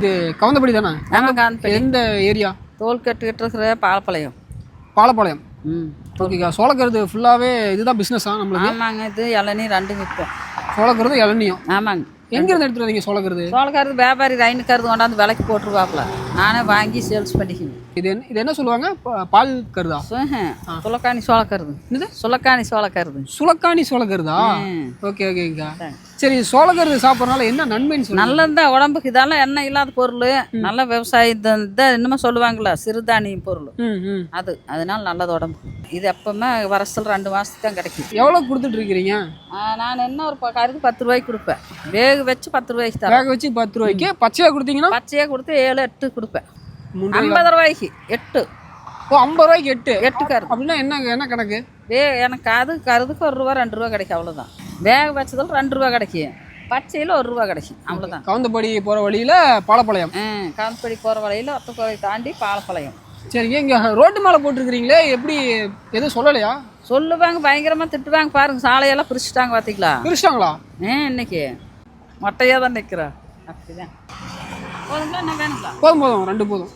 இது கவுந்தபடி தானே? அந்த எந்த ஏரியா? தோல் கட்டுக்கிட்டு இருக்கிற பாலப்பாளையம். பாலப்பாளையம். ம். ஓகேக்கா சோளக்கருது ஃபுல்லாகவே இதுதான் பிஸ்னஸா நம்மளுக்கு? ஆமாங்க இது இளநீ ரெண்டும் விற்போம். சோளக்கருது இளநியும். ஆமாங்க. எங்கேருந்து எடுத்துட்டு வந்தீங்க சோளக்கருது? சோளக்காரது வியாபாரி ரைனுக்காரது கொண்டாந்து விலைக்கு போட்டுருவாப்புல நானே வாங்கி சேல்ஸ் பண்ணிக்குவேன் இது என்ன இது என்ன சொல்லுவாங்க? பா- பால் கருதா? சுலக்காணி சோளக்கருது. என்னது? சுலக்காணி சோளக்கருது. சுலக்காணி சோளக்கருதா. ஓகே ஓகேக்கா சரி சோளக்கருது சாப்பிட்றதுனால என்ன நன்மைன்னு சொல்லுங்க. நல்லதுதான் உடம்புக்கு இதெல்லாம் எண்ணெய் இல்லாத பொருள். நல்ல விவசாயம் இதான் இன்னுமே சொல்லுவாங்களா சிறுதானியம் பொருள். ம் ம். அது அதனால நல்லது உடம்புக்கு. இது எப்பவுமே வருஷத்துல ரெண்டு மாதத்துக்கு தான் கிடைக்கும். எவ்வளோ கொடுத்துட்டு இருக்கிறீங்க? ஆ, நான் என்ன ஒரு ப- கருக்கு பத்து ரூபாய்க்கு கொடுப்பேன். வேக வச்சு பத்து ரூபாய்க்கு தரேன். வேக வச்சு பத்து ரூபாய்க்கு பச்சையாக கொடுத்தீங்கன்னா? பச்சையாக கொடுத்து ஏழு எட்டு கொடுப்பேன். ஐம்பது ரூபாய்க்கு எட்டு. ஓ ஐம்பது ரூபாய்க்கு எட்டு? எட்டு கருது. அப்படின்னா என்ன என்ன கணக்கு? வே எனக்கு அது கருதுக்கு ஒரு ரூபா ரெண்டு ரூபா கிடைக்கும் அவ்வளோதான் வேக வச்சதில் ரெண்டு ரூபா கிடைக்கும். பச்சையில் ஒரு ரூபா கிடைக்கும் அவ்வளோதான் கவுந்தபடி போகிற வழியில் பாலப்பாளையம். ஆ காம்படி போகிற வழியில் ஒத்தக்கோவை தாண்டி பாலப்பாளையம். சரிங்க இங்கே ரோட்டு மேலே போட்டிருக்கிறீங்களே எப்படி எதுவும் சொல்லலையா? சொல்லுவாங்க பயங்கரமாக திட்டுவாங்க பாருங்க சாலையெல்லாம் பிரிச்சுட்டாங்க பார்த்தீங்களா பிரிச்சிட்டாங்களா? ஏன் இன்னைக்கு. மொட்டையாக தான் நிற்கிறா அப்படிதான். போதுங்களா? என்ன வேணுங்களா? போதும் போதும். ரெண்டு போதும்.